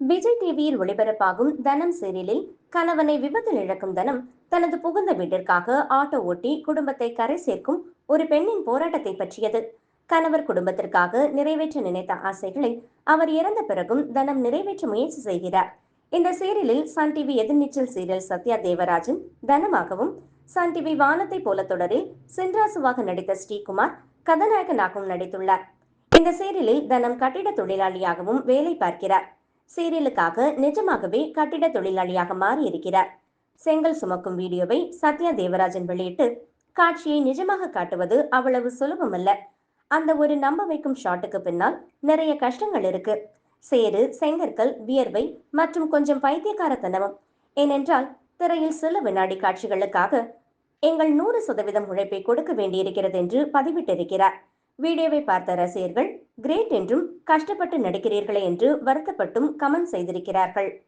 விஜய் டிவியில் ஒளிபரப்பாகும் தனம் சீரியலில் கணவனை விபத்தில் இழக்கும் தனம் தனது புகுந்த வீட்டிற்காக ஆட்டோ ஓட்டி குடும்பத்தை கரை சேர்க்கும் ஒரு பெண்ணின் போராட்டத்தை பற்றியது. கணவர் குடும்பத்திற்காக நிறைவேற்ற நினைத்த ஆசைகளை அவர் இறந்த பிறகும் தனம் நிறைவேற்ற முயற்சி செய்கிறார். இந்த சீரியலில் Sun TV Ethirneechal serial Sathya Devarajan தனமாகவும் Sun TV வானத்தை போல தொடரில் சென்றாசுவாக நடித்த ஸ்ரீகுமார் கதாநாயகனாகவும் நடித்துள்ளார். இந்த சீரியலில் தனம் கட்டிட தொழிலாளியாகவும் வேலை பார்க்கிறார். சீரியலுக்காக நிஜமாகவே கட்டிட தொழிலாளியாக மாறியிருக்கிறார். செங்கல் சுமக்கும் வீடியோவை சத்யா தேவராஜன் வெளியிட்டு காட்சியை நிஜமாக காட்டுவது அவ்வளவு சுலபமல்ல. அந்த ஒரு நம்ப வைக்கும் ஷாட்டுக்கு பின்னால் நிறைய கஷ்டங்கள் இருக்கு. சேறு செங்கற்கள் வியர்வை மற்றும் கொஞ்சம் பைத்தியக்காரத்தனமும். ஏனென்றால் திரையில் சில வினாடி காட்சிகளுக்காக எங்கள் நூறு சதவீதம் உழைப்பை கொடுக்க வேண்டியிருக்கிறது என்று பதிவிட்டிருக்கிறார். வீடியோவை பார்த்த ரசிகர்கள் கிரேட் என்றும் கஷ்டப்பட்டு நடிக்கிறீர்களே என்று வருத்தப்பட்டும் கமெண்ட் செய்திருக்கிறார்கள்.